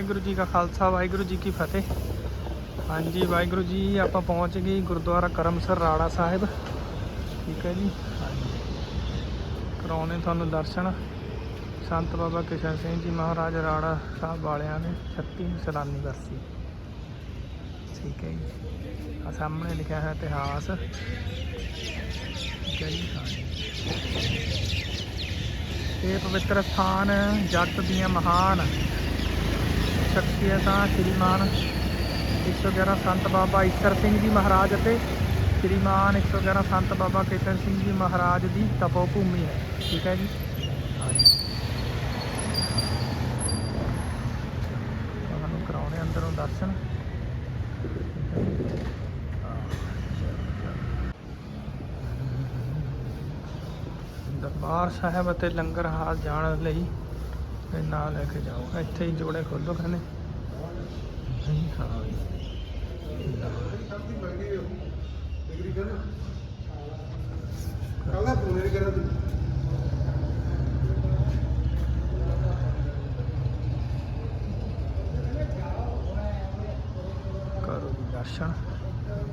ਵਾਹਿਗੁਰੂ ਜੀ ਕਾ ਖਾਲਸਾ, ਵਾਹਿਗੁਰੂ ਜੀ ਕੀ ਫਤਿਹ। ਹਾਂਜੀ, ਵਾਹਿਗੁਰੂ ਜੀ, ਆਪਾਂ ਪਹੁੰਚ ਗਏ ਗੁਰਦੁਆਰਾ ਕਰਮਸਰ ਰਾੜਾ ਸਾਹਿਬ। ਠੀਕ ਹੈ ਜੀ? ਹਾਂਜੀ ਕਰਾਉਣੇ ਤੁਹਾਨੂੰ ਦਰਸ਼ਨ। ਸੰਤ ਬਾਬਾ ਕਿਸ਼ਨ ਸਿੰਘ ਜੀ ਮਹਾਰਾਜ ਰਾੜਾ ਸਾਹਿਬ ਵਾਲਿਆਂ ਨੇ 36 ਸਲਾਨੀ ਵਰਸੀ ਠੀਕ ਹੈ ਜੀ? ਆ ਸਾਹਮਣੇ ਲਿਖਿਆ ਹੈ ਇਤਿਹਾਸ। ਠੀਕ ਹੈ ਜੀ? ਹਾਂਜੀ। ਇਹ ਪਵਿੱਤਰ ਸਥਾਨ ਜੱਟ ਦੀਆਂ ਮਹਾਨ ਸ਼ਖਸੀਅਤਾਂ ਸ਼੍ਰੀਮਾਨ 111 ਸੰਤ ਬਾਬਾ ਈਸਰ ਸਿੰਘ ਜੀ ਮਹਾਰਾਜ ਅਤੇ ਸ਼੍ਰੀਮਾਨ 111 ਸੰਤ ਬਾਬਾ ਕੇਤਨ ਸਿੰਘ ਜੀ ਮਹਾਰਾਜ ਦੀ ਤਪੋ ਭੂਮੀ ਹੈ। ਠੀਕ ਹੈ ਜੀ? ਤੁਹਾਨੂੰ ਕਰਾਉਣੇ ਅੰਦਰੋਂ ਦਰਸ਼ਨ। ਦਰਬਾਰ ਸਾਹਿਬ ਅਤੇ ਲੰਗਰ ਹਾਲ ਜਾਣ ਲਈ ਇਹ ਨਾਲ ਲੈ ਕੇ ਜਾਓ। ਇੱਥੇ ਹੀ ਜੋੜੇ ਖੋਲੋ ਕਹਿੰਦੇ। ਨਹੀਂ ਹਾਂ ਕੱਲ੍ਹ ਪੂਰੇ ਨਹੀਂ ਕਰਿਆ ਤੂੰ। ਕਰੋ ਜੀ ਦਰਸ਼ਨ।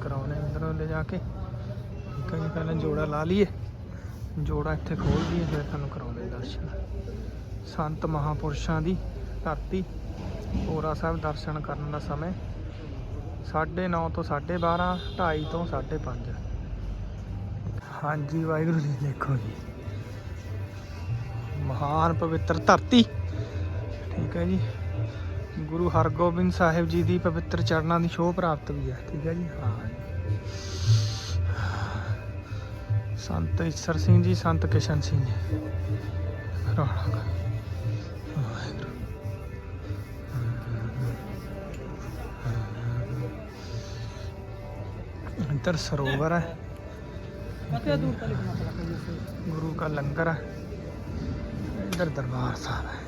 ਕਰਾਉਣੇ ਅੰਦਰੋਂ ਲੈ ਜਾ ਕੇ। ਠੀਕ ਹੈ ਜੀ ਪਹਿਲਾਂ ਜੋੜਾ ਲਾ ਲਈਏ। ਜੋੜਾ ਇੱਥੇ ਖੋਲ ਦਈਏ ਫਿਰ ਤੁਹਾਨੂੰ ਕਰਾਉਣੇ ਦਰਸ਼ਨ। ਸੰਤ ਮਹਾਪੁਰਸ਼ਾਂ ਦੀ ਧਰਤੀ ਪੋਰਾ ਸਾਹਿਬ ਦਰਸ਼ਨ ਕਰਨ ਦਾ ਸਮੇਂ 9:30 ਤੋਂ 12:30 2:30 ਤੋਂ 5:30 ਹਾਂਜੀ, ਵਾਹਿਗੁਰੂ ਜੀ, ਦੇਖੋ ਜੀ। ਮਹਾਨ ਪਵਿੱਤਰ ਧਰਤੀ। ਠੀਕ ਹੈ ਜੀ। ਗੁਰੂ ਹਰਗੋਬਿੰਦ ਸਾਹਿਬ ਜੀ ਦੀ ਪਵਿੱਤਰ ਚਰਨਾਂ ਦੀ ਸ਼ੋਭ ਪ੍ਰਾਪਤ ਵੀ ਹੈ। ਠੀਕ ਹੈ ਜੀ, ਹਾਂ। ਸੰਤ ਈਸਰ ਸਿੰਘ ਜੀ, ਸੰਤ ਕਿਸ਼ਨ ਸਿੰਘ ਜੀ। ਰਾਣਾ पवित्र सरोवर है गुरु का लंगर है इधर दरबार साहब है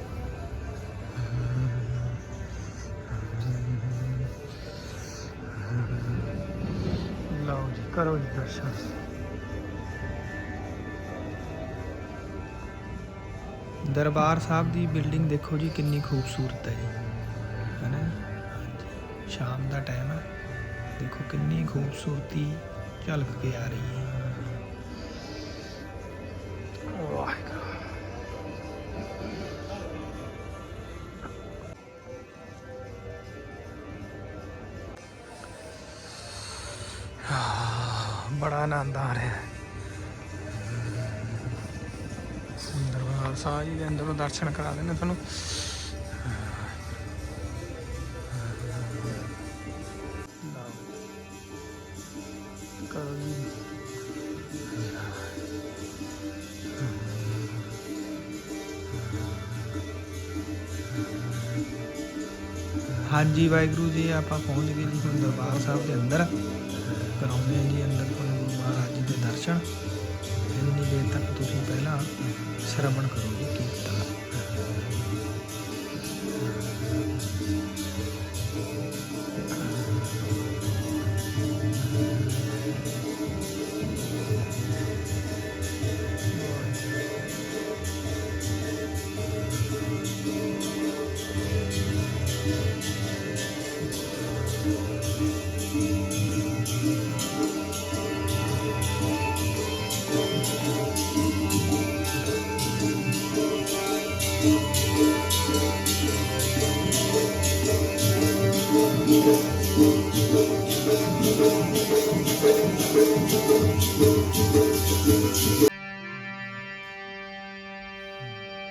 लो जी करो जी दर्शन दरबार साहब की बिल्डिंग देखो जी किन्नी खूबसूरत है जी है ना शाम का टाइम है ਦੇਖੋ ਕਿੰਨੀ ਖੂਬਸੂਰਤੀ ਝਲਕ ਕੇ ਆ ਰਹੀ ਹੈ। ਬੜਾ ਆਨੰਦ ਆ ਰਿਹਾ ਹੈ। ਦਰਬਾਰ ਸਾਹਿਬ ਜੀ ਦੇ ਅੰਦਰੋਂ ਦਰਸ਼ਨ ਕਰਾ ਦੇਣੇ ਤੁਹਾਨੂੰ। ਹਾਂਜੀ, ਵਾਹਿਗੁਰੂ ਜੀ, ਆਪਾਂ ਪਹੁੰਚ ਗਏ ਜੀ ਹੁਣ ਦਰਬਾਰ ਸਾਹਿਬ ਦੇ ਅੰਦਰ। ਕਰਾਉਂਦੇ ਹਾਂ ਜੀ ਅੰਦਰ ਤੁਹਾਨੂੰ ਗੁਰੂ ਮਹਾਰਾਜ ਜੀ ਦੇ ਦਰਸ਼ਨ। ਇੰਨੀ ਦੇਰ ਤੱਕ ਤੁਸੀਂ ਪਹਿਲਾਂ ਸ਼ਰਵਣ ਕਰੋ।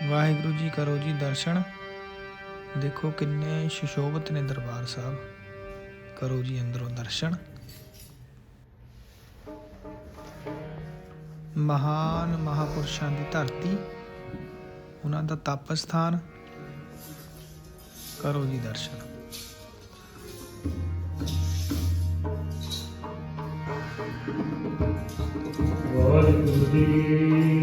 ਵਾਹਿਗੁਰੂ ਜੀ ਕਰੋ ਜੀ ਦਰਸ਼ਨ। ਦੇਖੋ ਕਿੰਨੇ ਸ਼ਿਸ਼ੋਭਤ ਨੇ ਦਰਬਾਰ ਸਾਹਿਬ। ਕਰੋ ਜੀ ਅੰਦਰੋਂ ਦਰਸ਼ਨ। ਮਹਾਨ ਮਹਾਪੁਰਸ਼ਾਂ ਦੀ ਧਰਤੀ, ਉਹਨਾਂ ਦਾ ਤਪ ਸਥਾਨ ਕਰੋ ਜੀ ਦਰਸ਼ਨ। ਵਾਹਿਗੁਰੂ ਜੀ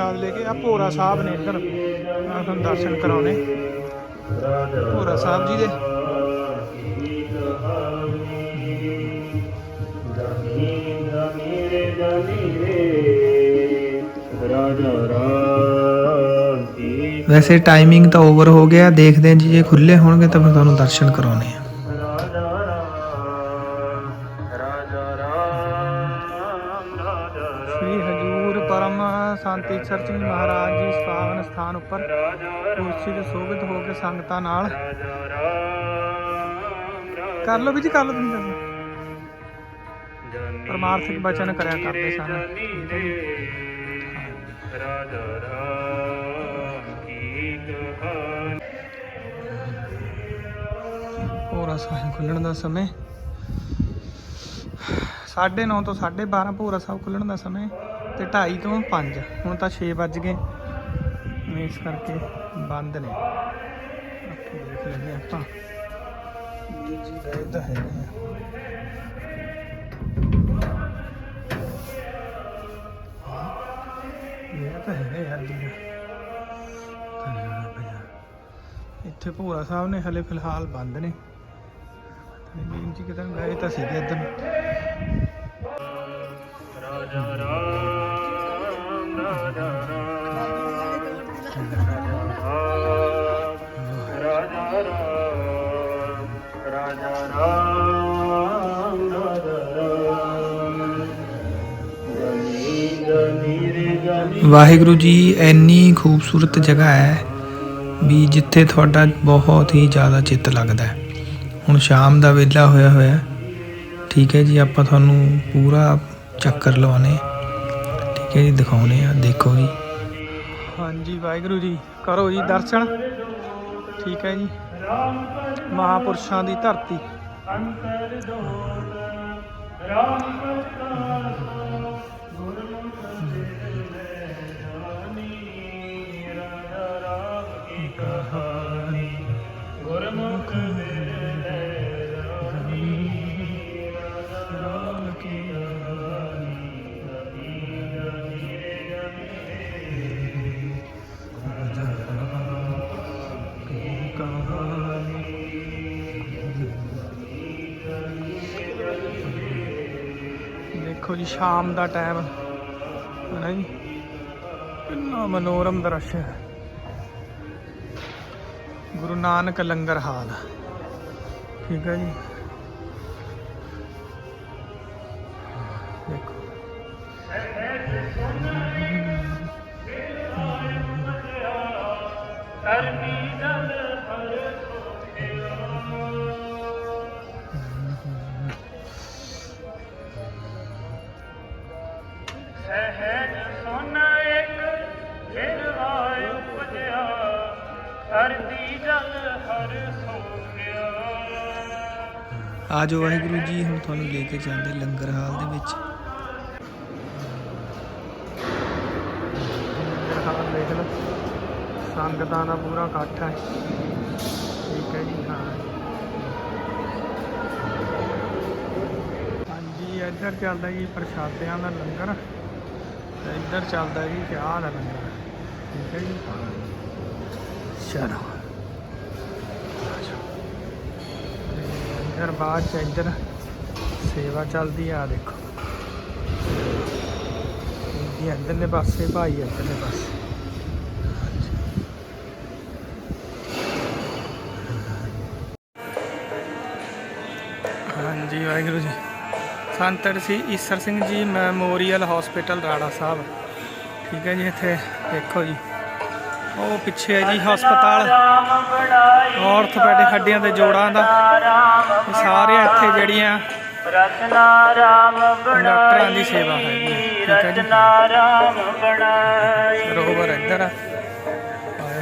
ਪ੍ਰਸ਼ਾਦ ਲੈ ਕੇ ਆ ਭੋਰਾ ਸਾਹਿਬ ਨੇ ਇੱਧਰ ਆ ਤੁਹਾਨੂੰ ਦਰਸ਼ਨ ਕਰਾਉਣੇ। ਭੋਰਾ ਸਾਹਿਬ ਜੀ ਦੇ। ਵੈਸੇ ਟਾਈਮਿੰਗ ਤਾਂ ਓਵਰ ਹੋ ਗਿਆ, ਦੇਖਦੇ ਜੀ, ਜੇ ਖੁੱਲੇ ਹੋਣਗੇ ਤਾਂ ਫਿਰ ਤੁਹਾਨੂੰ ਦਰਸ਼ਨ ਕਰਾਉਣੇ ਆ। ਸੰਤ ਈਸ਼ਰ ਸਿੰਘ ਮਹਾਰਾਜ ਜੀ ਸਥਾਨ ਸਥਾਨ ਉੱਪਰ ਕੁਰਸੀ ਸੋਭਿਤ ਹੋ ਕੇ ਸੰਗਤਾਂ ਨਾਲ। ਰਾਜਾ ਕਰ ਲਓ ਵੀ ਜੀ ਕਰ ਲਓ ਤੁਸੀਂ ਕਰ ਪਰਮਾਰਥਿਕ ਬਚਨ ਕਰਿਆ ਕਰਦੇ ਸਨ। ਰਾਜਾ ਰਾਮ ਕੀ ਕਹਾਣੀ ਭੋਰਾ ਸਾਹਿਬ ਖੁੱਲਣ ਦਾ ਸਮੇਂ। 9:30 ਤੋਂ 12:30 ਭੋਰਾ ਸਾਹਿਬ ਖੁੱਲਣ ਦਾ ਸਮੇਂ। ਤੇ 2:30 ਤੋਂ 5 ਹੁਣ ਤਾਂ 6 ਵੱਜ ਗਏ। ਇਸ ਕਰਕੇ ਬੰਦ ਨੇ। ਅੱਗੇ ਦੇਖ ਲੈਂਦੇ ਆਪਾਂ। ਜੀ ਗਏ ਤਾਂ ਹੈਗੇ ਇਹ ਤਾਂ ਹੈਗਾ ਯਾਰ ਜੀ। ਇੱਥੇ ਭੋਰਾ ਸਾਹਿਬ ਨੇ ਹਲੇ ਫਿਲਹਾਲ ਬੰਦ ਨੇ। ਜੀ ਕਿਤੇ ਗਏ ਤਾਂ ਸੀਗੇ ਇੱਧਰ। ਰਾਜਾ ਰਾਮ ਵਾਹਿਗੁਰੂ ਜੀ ਇੰਨੀ ਖੂਬਸੂਰਤ ਜਗ੍ਹਾ ਹੈ ਵੀ ਜਿੱਥੇ ਤੁਹਾਡਾ ਬਹੁਤ ਹੀ ਜ਼ਿਆਦਾ ਚਿੱਤ ਲੱਗਦਾ ਹੈ ਹੁਣ ਸ਼ਾਮ ਦਾ ਵੇਲਾ ਹੋਇਆ ਹੋਇਆ ਠੀਕ ਹੈ ਜੀ ਆਪਾਂ ਤੁਹਾਨੂੰ ਪੂਰਾ ਚੱਕਰ ਲਵਾਉਣੇ ਠੀਕ ਹੈ ਜੀ ਦਿਖਾਉਣੇ ਆ ਦੇਖੋ ਜੀ ਹਾਂਜੀ, ਵਾਹਿਗੁਰੂ ਜੀ। ਕਰੋ ਜੀ ਦਰਸ਼ਨ। ਠੀਕ ਹੈ ਜੀ। ਮਹਾਪੁਰਸ਼ਾਂ ਦੀ ਧਰਤੀ। ਅੰਤਰ ਜੋਤ ਰਾਮ ਪ੍ਰਕਾਸ਼ ਗੁਰਮੁਖ ਦੇ ਜਾਨੀ ਰਾਜਾ ਰਾਮ ਕੀ ਕਹਾਣੀ? ਗੁਰਮੁਖ ਦੇਖੋ ਜੀ, ਸ਼ਾਮ ਦਾ ਟਾਈਮ ਹੈ ਨਾ ਜੀ? ਕਿੰਨਾ ਮਨੋਰਮ ਦ੍ਰਿਸ਼ ਹੈ। ਗੁਰੂ ਨਾਨਕ ਲੰਗਰ ਹਾਲ। ਠੀਕ ਹੈ ਜੀ? ਦੇਖੋ। ਧਰਤੀ ਜਲ ਆਜੋ ਵਾਹਿਗੁਰੂ ਜੀ ਹੁਣ ਤੁਹਾਨੂੰ ਲੈ ਕੇ ਜਾਂਦੇ ਲੰਗਰ ਹਾਲ ਦੇ ਵਿੱਚ। ਲੰਗਰ ਹਾਲ ਦੇਖ ਲਓ। ਸੰਗਤਾਂ ਦਾ ਪੂਰਾ ਇਕੱਠ ਹੈ। ਠੀਕ ਹੈ ਜੀ ਹਾਂ। ਹਾਂਜੀ ਇੱਧਰ ਚੱਲਦਾ ਜੀ ਪ੍ਰਸ਼ਾਦਿਆਂ ਦਾ ਲੰਗਰ। ਤੇ ਇੱਧਰ ਚੱਲਦਾ ਜੀ ਚਾਹ ਦਾ ਲੰਗਰ। ਠੀਕ ਹੈ ਜੀ। ਚਲੋ ਇੱਧਰ ਬਾਅਦ ਚ ਇੱਧਰ ਸੇਵਾ ਚੱਲਦੀ ਆ ਦੇਖੋ। ਇਹ ਇੱਧਰਲੇ ਪਾਸੇ ਭਾਈ ਇੱਧਰਲੇ ਪਾਸੇ। ਹਾਂਜੀ, ਵਾਹਿਗੁਰੂ ਜੀ। ਸੰਤ ਸੀ ਈਸਰ ਸਿੰਘ ਜੀ, ਮੈਮੋਰੀਅਲ ਹਸਪੀਟਲ ਰਾੜਾ ਸਾਹਿਬ। ਠੀਕ ਹੈ ਜੀ, ਇੱਥੇ ਦੇਖੋ ਜੀ। ਉਹ ਪਿੱਛੇ ਹੈ ਜੀ ਹਸਪਤਾਲ ਰਾਮ ਬਣਾਈ ਆਰਥੋਪੈਡਿਕ ਹੱਡੀਆਂ ਦੇ ਜੋੜਾਂ ਦਾ। ਰਾਮ ਸਾਰੇ ਇੱਥੇ ਜਿਹੜੀਆਂ ਰਚਨਾ ਰਾਮ ਡਾਕਟਰਾਂ ਦੀ ਸੇਵਾ ਹੈ, ਜੀ। ਰਚਨਾ ਰਾਮ ਬਣਾਈ ਸਰੋਵਰ ਇੱਧਰ ਆ।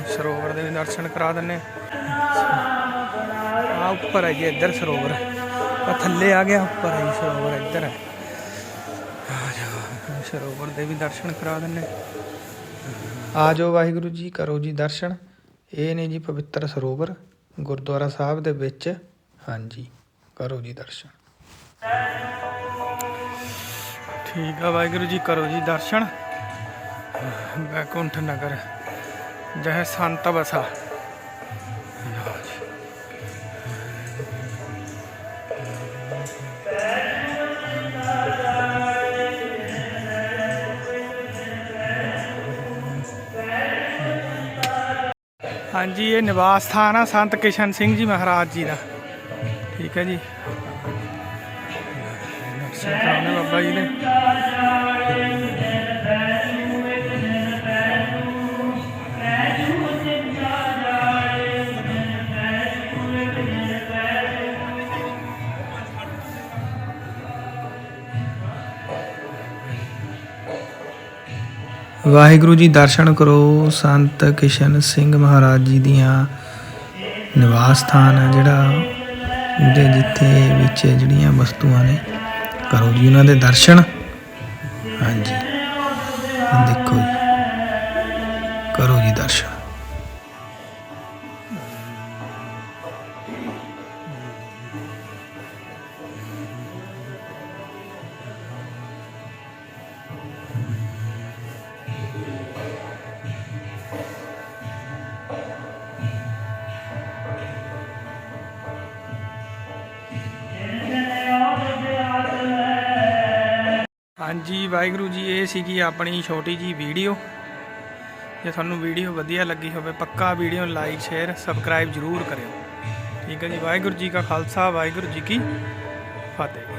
ਸਰੋਵਰ ਦੇ ਵੀ ਦਰਸ਼ਨ ਕਰਾ ਦਿੰਨੇ ਆ ਉੱਪਰ ਹੈ ਜੀ ਇੱਧਰ ਸਰੋਵਰ। ਆ ਥੱਲੇ ਆ ਗਿਆ ਉੱਪਰ ਹੈ ਸਰੋਵਰ ਇੱਧਰ ਹੈ। ਸਰੋਵਰ ਦੇ ਵੀ ਦਰਸ਼ਨ ਕਰਾ ਦਿੰਨੇ ਆ ਜਾਓ ਵਾਹਿਗੁਰੂ ਜੀ, ਕਰੋ ਜੀ ਦਰਸ਼ਨ। ਇਹ ਨੇ ਜੀ ਪਵਿੱਤਰ ਸਰੋਵਰ ਗੁਰਦੁਆਰਾ ਸਾਹਿਬ ਦੇ ਵਿੱਚ। ਹਾਂਜੀ, ਕਰੋ ਜੀ ਦਰਸ਼ਨ। ਠੀਕ ਆ ਵਾਹਿਗੁਰੂ ਜੀ, ਕਰੋ ਜੀ ਦਰਸ਼ਨ। ਬੈਕੁੰਠ ਨਗਰ, ਜਹ ਸੰਤ ਬਸਾ। ਹਾਂਜੀ, ਇਹ ਨਿਵਾਸ ਸਥਾਨ ਆ ਸੰਤ ਕਿਸ਼ਨ ਸਿੰਘ ਜੀ ਮਹਾਰਾਜ ਜੀ ਦਾ। ਠੀਕ ਹੈ ਜੀ। ਦਰਸ਼ਨ ਬਾਬਾ ਜੀ ਨੇ। ਵਾਹਿਗੁਰੂ ਜੀ ਦਰਸ਼ਨ ਕਰੋ ਸੰਤ ਕਿਸ਼ਨ ਸਿੰਘ ਮਹਾਰਾਜ ਜੀ ਦੀਆਂ ਨਿਵਾਸ ਸਥਾਨ ਹੈ ਜਿਹੜਾ ਉਹਦੇ ਜਿੱਥੇ ਵਿੱਚ ਜਿਹੜੀਆਂ ਵਸਤੂਆਂ ਨੇ। ਕਰੋ ਜੀ ਉਹਨਾਂ ਦੇ ਦਰਸ਼ਨ। ਹਾਂਜੀ। ਦੇਖੋ ਜੀ। ਕਰੋ ਜੀ ਦਰਸ਼ਨ। ਹਾਂਜੀ, ਵਾਹਿਗੁਰੂ ਜੀ, ਇਹ ਸੀਗੀ ਆਪਣੀ ਛੋਟੀ ਜੀ ਵੀਡੀਓ। ਜੇ ਤੁਹਾਨੂੰ ਵੀਡੀਓ ਵਧੀਆ ਲੱਗੀ ਹੋਵੇ, ਪੱਕਾ ਵੀਡੀਓ ਲਾਈਕ, ਸ਼ੇਅਰ, ਸਬਸਕ੍ਰਾਈਬ ਜਰੂਰ ਕਰਿਓ। ਠੀਕ ਹੈ ਜੀ, ਵਾਹਿਗੁਰੂ ਜੀ ਕਾ ਖਾਲਸਾ, ਵਾਹਿਗੁਰੂ ਜੀ ਕੀ ਫਤਿਹ।